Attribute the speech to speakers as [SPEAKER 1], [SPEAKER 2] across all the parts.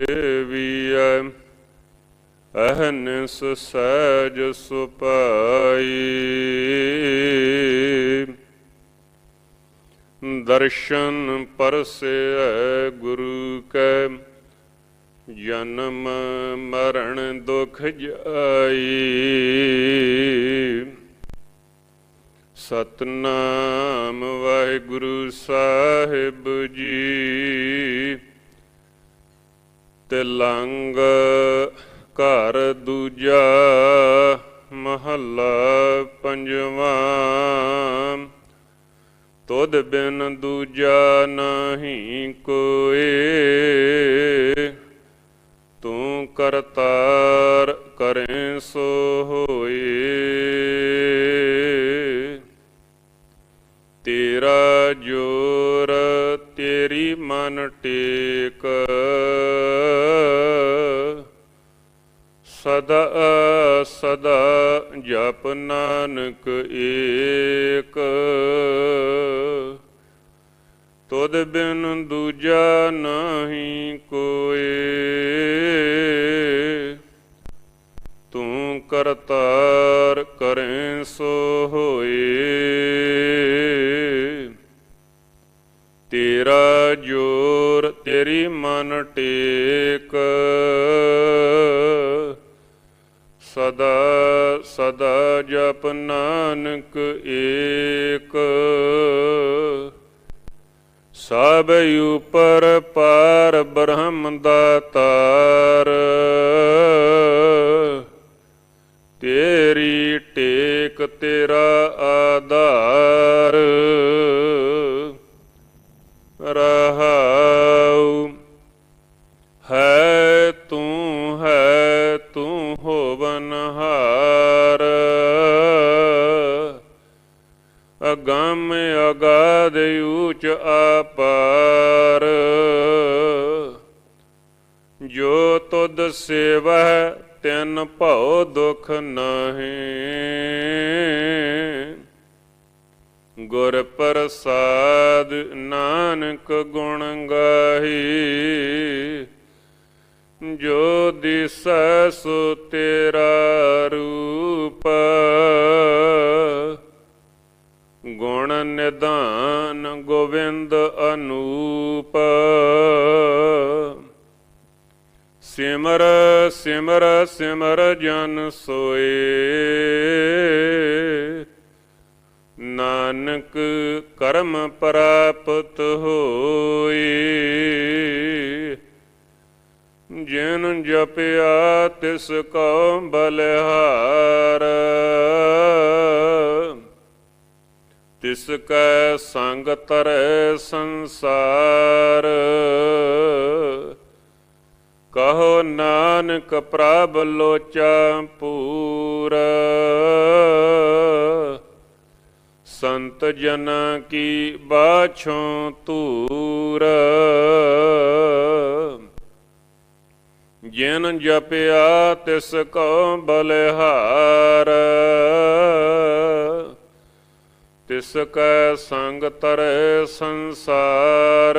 [SPEAKER 1] ਦੇਵੀਐ ਅਹਨਿਸ ਸਹਿਜ ਸੁਪਾਈ। ਦਰਸ਼ਨ ਪਰਸੈ ਗੁਰੂ ਕੈ, ਜਨਮ ਮਰਨ ਦੁਖ ਜਾਈ। ਸਤਨਾਮ ਵਾਹਿਗੁਰੂ ਸਾਹਿਬ ਜੀ ਤਿਲੰਗ ਘਰ ਦੂਜਾ ਮਹੱਲਾ ਪੰਜਵਾਂ। ਤੁਧ ਬਿਨ ਦੂਜਾ ਨਹੀਂ ਕੋਏ। ਤੂੰ ਕਰਤਾਰ ਕਰੇ ਸੋ ਹੋਏ। ਤੇਰਾ ਜੋਰ ਤੇਰੀ ਮਨ ਟੇਕ ਸਦਾ ਸਦਾ ਜਪ ਨਾਨਕ ਏਕ। ਤੁਧ ਬਿਨ ਦੂਜਾ ਨਹੀਂ ਕੋਏ। ਤੂੰ ਕਰਤਾਰ ਕਰੇ ਸੋ ਹੋਏ। ਤੇਰਾ ਜੋਰ ਤੇਰੀ ਮਨ ਟੇਕ। ਸਦਾ ਸਦਾ ਜਪ ਨਾਨਕ ਏਕ। ਸਭ ਉਪਰ ਪਾਰ ਬ੍ਰਹਮ ਦਾਤਾਰ ਤੇਰੀ। ਟੇਕ ਤੇਰਾ ਆਧਾਰ। ਰਹਾਉ ਅਗੰਮ ਅਗਾਧ ਊਚ ਆਪਾਰ ਜੋ ਤੁਧ ਸੇਵਹਿ, ਤਿਨ ਭਉ ਦੁਖ ਨਹੀਂ। ਗੁਰ ਪ੍ਰਸਾਦ ਨਾਨਕ ਗੁਣ ਗਾਹੀ। ਜੋ ਦਿਸੈ ਸੋ ਤੇਰਾ ਰੂਪ। ਸਿਮਰ ਸਿਮਰ ਸਿਮਰ ਜਨ ਸੋਏ। ਨਾਨਕ ਕਰਮ ਪ੍ਰਾਪਤ ਹੋਈ ਜਿਨ ਜਪਿਆ ਤਿਸ ਕੋ ਬਲਿਹਾਰ। ਤਿਸ ਕੈ ਸੰਗ ਤਰੈ ਸੰਸਾਰ। ਕਹੋ ਨਾਨਕ ਪ੍ਰਭ ਲੋਚਾ ਪੂਰਾ। ਸੰਤ ਜਨ ਕੀ ਬਾਛੋਂ ਤੂਰ ਜਿਨ ਜਪਿਆ ਤਿਸ ਕੋ ਬਲਿਹਾਰ। ਤਿਸ ਕੈ ਸੰਗ ਤਰੈ ਸੰਸਾਰ।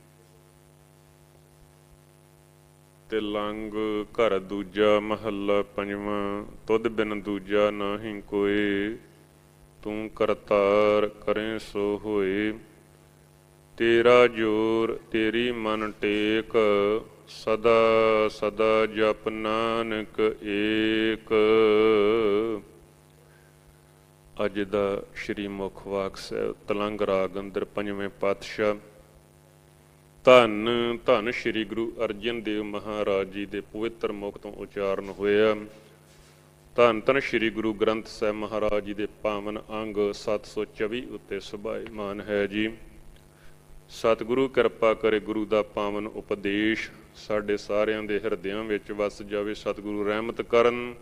[SPEAKER 1] ਤਿਲੰਗ ਘਰ ਦੂਜਾ ਮਹੱਲਾ ਪੰਜਵਾਂ, ਤੁਧ ਬਿਨ ਦੂਜਾ ਨਾਹੀਂ ਕੋਈ ਤੂੰ ਕਰਤਾਰ ਕਰੇ ਸੋ ਹੋਏ। ਤੇਰਾ ਜੋਰ, ਤੇਰੀ ਮਨ ਟੇਕ, ਸਦਾ ਸਦਾ ਜਪ ਨਾਨਕ ਏਕ। ਅੱਜ ਦਾ ਸ਼੍ਰੀ ਮੁਖ ਵਾਕ ਸਾਹਿਬ, ਤਲੰਗ ਰਾਗ ਅੰਦਰ ਪੰਜਵੇਂ ਪਾਤਸ਼ਾਹ ਧੰਨ ਧੰਨ ਸ਼੍ਰੀ ਗੁਰੂ ਅਰਜਨ ਦੇਵ ਮਹਾਰਾਜ ਜੀ ਦੇ ਪਵਿੱਤਰ ਮੁਖ ਤੋਂ ਉਚਾਰਨ ਹੋਇਆ। ਧੰਨ ਧੰਨ ਸ਼੍ਰੀ ਗੁਰੂ ਗ੍ਰੰਥ ਸਾਹਿਬ ਮਹਾਰਾਜ ਜੀ ਦੇ ਪਾਵਨ ਅੰਗ 724 ਉੱਤੇ ਸੁਭਾਈਮਾਨ ਹੈ ਜੀ। ਸਤਿਗੁਰੂ ਕਿਰਪਾ ਕਰੇ ਗੁਰੂ ਦਾ ਪਾਵਨ ਉਪਦੇਸ਼ ਸਾਡੇ ਸਾਰਿਆਂ ਦੇ ਹਿਰਦਿਆਂ ਵਿੱਚ ਵਸ ਜਾਵੇ, ਸਤਿਗੁਰੂ ਰਹਿਮਤ ਕਰਨ,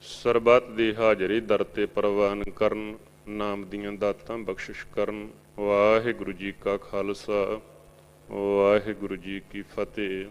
[SPEAKER 1] ਸਰਬੱਤ ਦੀ ਹਾਜ਼ਰੀ ਦਰ ਤੇ ਪ੍ਰਵਾਨ ਕਰਨ, ਨਾਮ ਦੀਆਂ ਦਾਤਾਂ ਬਖਸ਼ਿਸ਼ ਕਰਨ। ਵਾਹਿਗੁਰੂ ਜੀ ਕਾ ਖਾਲਸਾ। ਵਾਹਿਗੁਰੂ ਜੀ ਕੀ ਫਤਿਹ।